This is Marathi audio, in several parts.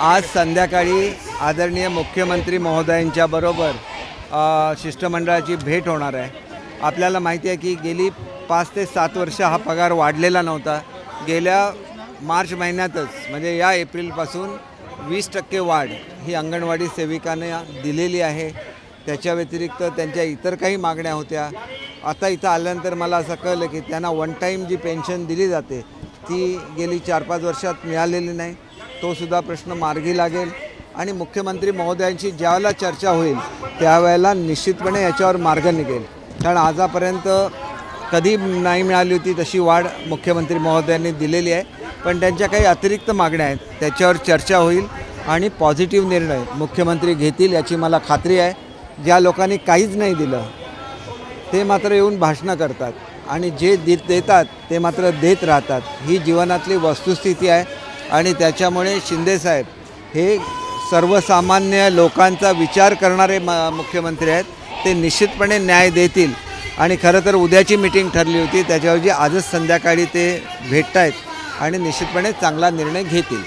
आज संध्याकाळी आदरणीय मुख्यमंत्री महोदयांच्या बरोबर शिष्टमंडळाची भेट होणार आहे. आपल्याला माहिती आहे की गेली पाच ते सात वर्ष हा पगार वाढलेला नव्हता. गेल्या मार्च महिन्यातच म्हणजे या एप्रिलपासून वीस टक्के वाढ ही अंगणवाडी सेविकाने दिलेली आहे. त्याच्या व्यतिरिक्त त्यांच्या इतर काही मागण्या होत्या. आता इथं आल्यानंतर मला असं कळलं की त्यांना वन टाईम जी पेन्शन दिली जाते ती गेली चार पाच वर्षात मिळालेली नाही. तोसुद्धा प्रश्न मार्गी लागेल. आणि मुख्यमंत्री महोदयांची ज्यावेळेला चर्चा होईल त्यावेळेला निश्चितपणे याच्यावर मार्ग निघेल. कारण आजपर्यंत कधी नाही मिळाली होती तशी वाढ मुख्यमंत्री महोदयांनी दिलेली आहे. पण त्यांच्या काही अतिरिक्त मागण्या आहेत त्याच्यावर चर्चा होईल आणि पॉझिटिव्ह निर्णय मुख्यमंत्री घेतील याची मला खात्री आहे. ज्या लोकांनी काहीच नाही दिलं ते मात्र येऊन भाषणं करतात. आणि जे देत देतात ते मात्र देत राहतात. ही जीवनातली वस्तुस्थिती आहे. आणि त्याच्यामुळे शिंदेसाहेब हे सर्वसामान्य लोकांचा विचार करणारे म मुख्यमंत्री आहेत. ते निश्चितपणे न्याय देतील. आणि खरं तर उद्याची मिटिंग ठरली होती. त्याच्याऐवजी आजच संध्याकाळी ते भेटत आहेत आणि निश्चितपणे चांगला निर्णय घेतील.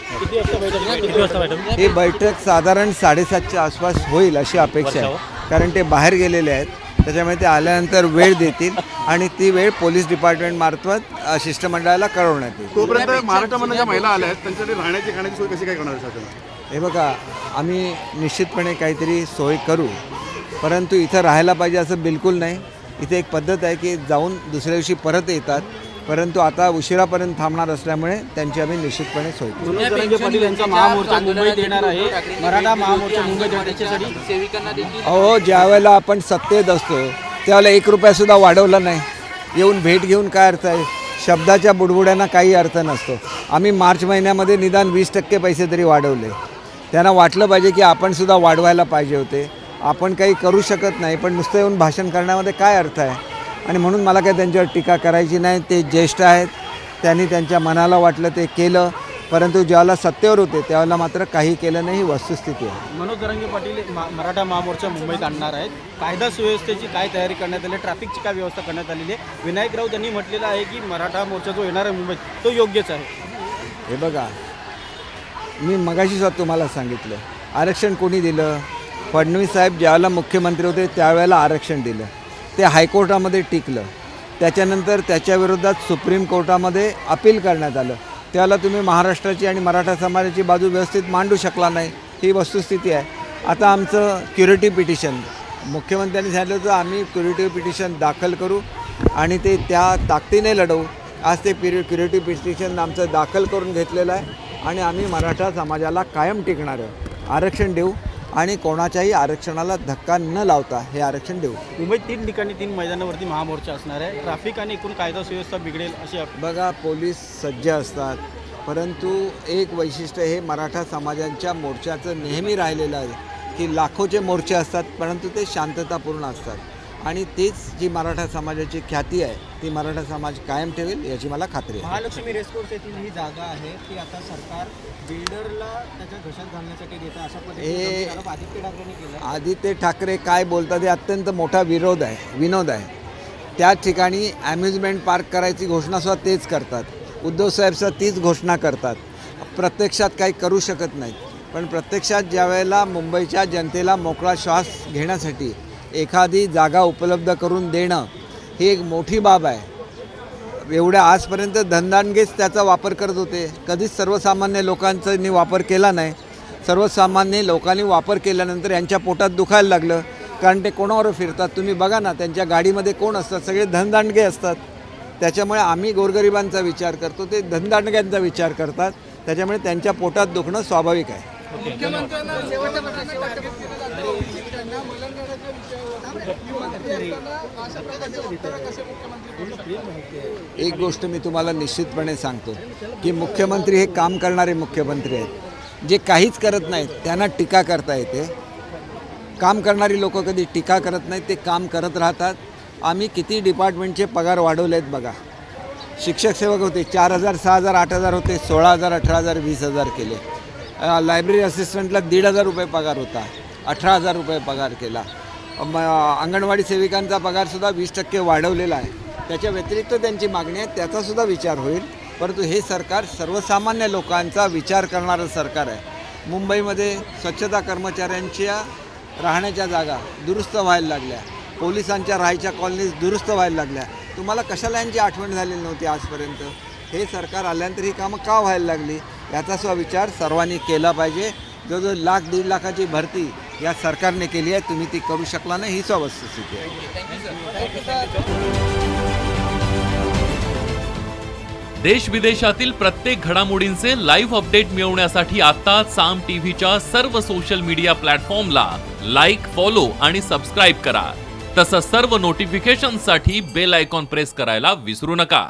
ही बैठक साधारण साडेसातच्या आसपास होईल अशी अपेक्षा आहे. कारण ते बाहेर गेलेले आहेत. त्याच्यामुळे ते आल्यानंतर वेळ देतील आणि ती वेळ पोलीस डिपार्टमेंट मार्फत अ, शिष्टमंडळाला कळवण्यात येईल. तोपर्यंत महाराष्ट्रामधून ज्या महिला आल्या आहेत त्यांच्यासाठी राहण्याची खाण्याची सोय कशी काय करणार आहे शासन हे बघा आम्ही निश्चितपणे काहीतरी सोय करू. परंतु इथं राहायला पाहिजे असं बिलकुल नाही. इथे एक पद्धत आहे की जाऊन दुसऱ्या दिवशी परत येतात. परंतु आता उशिरापर्यंत थांबणार असल्यामुळे त्यांची आम्ही निश्चितपणे सोय पाटील यांचा महामोर्चा मुंबईत येणार आहे. मराठा महामोर्चा मुंबईत अहो ज्या वेळेला आपण सत्तेत असतो त्यावेळेला एक रुपयासुद्धा वाढवला नाही. येऊन भेट घेऊन काय अर्थ आहे? शब्दाच्या बुडबुड्यांना काही अर्थ नसतो. आम्ही मार्च महिन्यामध्ये निदान वीस टक्के पैसे तरी वाढवले. त्यांना वाटलं पाहिजे की आपण सुद्धा वाढवायला पाहिजे होते. आपण काही करू शकत नाही पण नुसतं येऊन भाषण करण्यामध्ये काय अर्थ आहे? आणि म्हणून मला काय त्यांच्यावर टीका करायची नाही. ते ज्येष्ठ आहेत. त्यांनी त्यांच्या मनाला वाटलं ते केलं. परंतु ज्यावेळेला सत्तेवर होते त्यावेळेला मात्र काही केलं नाही. ही वस्तुस्थिती आहे. मनोज जरांगे पाटील मा- मराठा महामोर्चा मुंबईत आणणार आहेत. कायदा सुव्यवस्थेची काय तयारी करण्यात आली? आहे ट्रॅफिकची काय व्यवस्था करण्यात आलेली आहे? विनायक राऊत यांनी म्हटलेलं आहे की मराठा मोर्चा जो येणार आहे मुंबईत तो योग्यच आहे. हे बघा मी मगाशी सुद्धा तुम्हाला सांगितलं. आरक्षण कोणी दिलं? फडणवीस साहेब ज्यावेळेला मुख्यमंत्री होते त्यावेळेला आरक्षण दिलं. ते हायकोर्टामध्ये टिकलं. त्याच्यानंतर त्याच्याविरोधात सुप्रीम कोर्टामध्ये अपील करण्यात आलं. त्याला तुम्ही महाराष्ट्राची आणि मराठा समाजाची बाजू व्यवस्थित मांडू शकला नाही ही वस्तुस्थिती आहे. आता आमचं क्युरिटी पिटिशन मुख्यमंत्र्यांनी सांगितलं होतं आम्ही क्युरिटिव्ह पिटिशन दाखल करू आणि ते त्या ताकदीने लढवू. आज ते पिरि क्युरिटिव्ह पिटिशन आमचं दाखल करून घेतलेलं आहे आणि आम्ही मराठा समाजाला कायम टिकणार आहे आरक्षण देऊ आणि कोणाच्याही आरक्षणाला धक्का न लावता हे आरक्षण देऊ. मुंबईत तीन ठिकाणी तीन मैदानावरती महामोर्चा असणार आहे. ट्रॅफिक आणि एकूण कायदा सुव्यवस्था बिघडेल अशी बघा पोलीस सज्ज असतात परंतु एक वैशिष्ट्य हे मराठा समाजांच्या मोर्चाचं नेहमी राहिलेलं आहे की लाखोचे मोर्चे असतात परंतु ते शांततापूर्ण असतात. आणि तीच जी मराठा समाजाची ख्याती आहे ती मराठा समाज कायम ठेवेल याची मला खात्री आहे. महालक्ष्मी रेसकोर्स येथील ही जागा आहे ती आता सरकार बिल्डरला त्याच्या घशात घालण्यासाठी देतं अशा हे- आदित्य ठाकरेंनी केला आदित्य ठाकरे काय बोलतात हे अत्यंत मोठा विरोध आहे विनोद आहे. त्या ठिकाणी अम्युजमेंट पार्क करायची घोषणासुद्धा तेच करतात. उद्धव साहेबसुद्धा तीच घोषणा करतात. प्रत्यक्षात काही करू शकत नाहीत. पण प्रत्यक्षात ज्या वेळेला मुंबईच्या जनतेला मोकळा श्वास घेण्यासाठी एखादी जागा उपलब्ध करून देणं ही एक मोठी बाब आहे. एवढ्या आजपर्यंत धनदानगेच त्याचा वापर करत होते. कधीच सर्वसामान्य लोकांचानी वापर केला नाही. सर्वसामान्य लोकांनी वापर केल्यानंतर यांच्या पोटात दुखायला लागलं. कारण ते कोणावर फिरतात? तुम्ही बघा ना त्यांच्या गाडीमध्ये कोण असतात? सगळे धनदांडगे असतात. त्याच्यामुळे आम्ही गोरगरिबांचा विचार करतो ते धनदांडग्यांचा विचार करतात. त्याच्यामुळे त्यांच्या पोटात दुखणं स्वाभाविक आहे. एक गोष्ट मी तुम्हाला निश्चितपणे सांगतो की मुख्यमंत्री हे काम करणारे मुख्यमंत्री आहेत. जे काहीच करत नाहीत त्यांना टीका करता येते. काम करणारी लोक कधी टीका करत नाहीत ते काम करत राहतात. आम्ही किती डिपार्टमेंटचे पगार वाढवले आहेत बघा. शिक्षक सेवक होते चार हजार सहा हजार आठ हजार होते सोळा हजार अठरा हजार वीस हजार केले. लायब्ररी असिस्टंटला दीड हजार रुपये पगार होता. अठरा हजार रुपये पगार केला. म, अंगणवाडी सेविकांचा पगारसुद्धा वीस टक्के वाढवलेला आहे. त्याच्या व्यतिरिक्त त्यांची मागणी आहे त्याचासुद्धा विचार होईल. परंतु हे सरकार सर्वसामान्य लोकांचा विचार करणारं सरकार आहे. मुंबईमध्ये स्वच्छता कर्मचाऱ्यांच्या राहण्याच्या जागा दुरुस्त व्हायला लागल्या. पोलिसांच्या राहायच्या कॉलनीज दुरुस्त व्हायला लागल्या. तुम्हाला कशाला यांची आठवण झालेली नव्हती आजपर्यंत? हे सरकार आल्यानंतर ही कामं का व्हायला लागली? याचा सुद्धा विचार सर्वांनी केला पाहिजे. जो जो लाख दीड लाखाची भरती या सरकारने केली आहे तुम्ही ती करू शकला नाही ही सुद्धा वस्तुस्थिती आहे. देश विदेशातील प्रत्येक घडामोडींचे लाईव्ह अपडेट मिळवण्यासाठी आता साम टीव्हीच्या सर्व सोशल मीडिया प्लॅटफॉर्मला लाईक फॉलो आणि सबस्क्राईब करा. तसंच सर्व नोटिफिकेशनसाठी बेल आयकॉन प्रेस करायला विसरू नका.